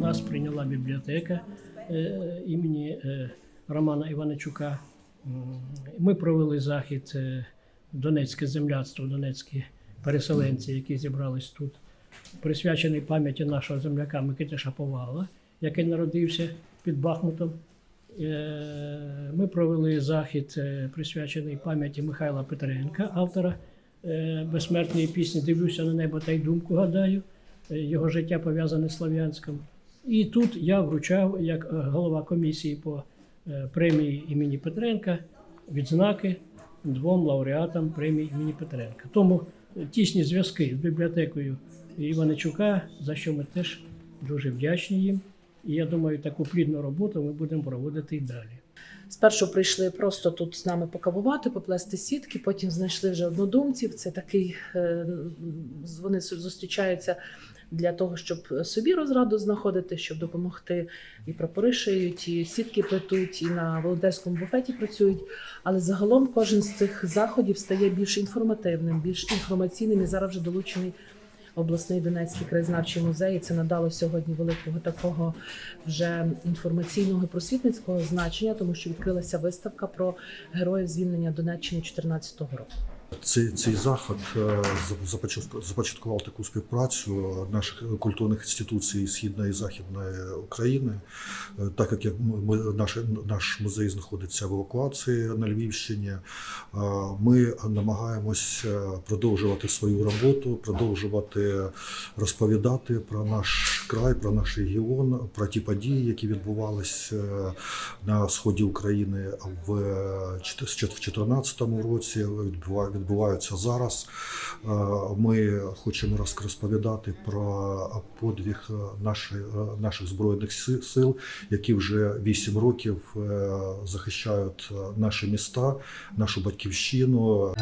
нас прийняла бібліотека імені е, Романа Іваничука. Ми провели захід е, Донецьке земляцтво, донецькі переселенці, які зібрались тут, присвячений пам'яті нашого земляка Микити Шаповала, який народився під Бахмутом. Е, Ми провели захід, е, присвячений пам'яті Михайла Петренка, автора е, безсмертної пісні Дивлюся на небо та й думку гадаю. Його життя пов'язане з Слов'янськом. І тут я вручав, як е, голова комісії по е, премії імені Петренка, відзнаки двом лауреатам премії імені Петренка. Тому е, тісні зв'язки з бібліотекою Іваничука, за що ми теж дуже вдячні їм. І я думаю, таку плідну роботу ми будемо проводити і далі. Спершу прийшли просто тут з нами покавувати, поплести сітки, потім знайшли вже однодумців. Це такий е, вони зустрічаються для того, щоб собі розраду знаходити, щоб допомогти і прапори шиють, і сітки плетуть, і на волонтерському буфеті працюють. Але загалом кожен з цих заходів стає більш інформативним, більш інформаційним і зараз вже долучений. Обласний Донецький краєзнавчий музей І це надало сьогодні великого такого вже інформаційного і просвітницького значення, тому що відкрилася виставка про героїв звільнення Донеччини 2014 року. Цей, цей заход е, започаткував таку співпрацю наших культурних інституцій Східної і Західної України, Е, так як ми, наш, наш музей знаходиться в евакуації на Львівщині. е, Ми намагаємось продовжувати свою роботу, продовжувати розповідати про наш край, про наш регіон, про ті події, які відбувались е, на сході України в 2014 році, відбува- відбуваються зараз. Е, Ми хочемо роз- розповідати про подвиг е, нашої- е, наших збройних сил, які вже 8 років е, захищають е, наші міста, нашу батьківщину.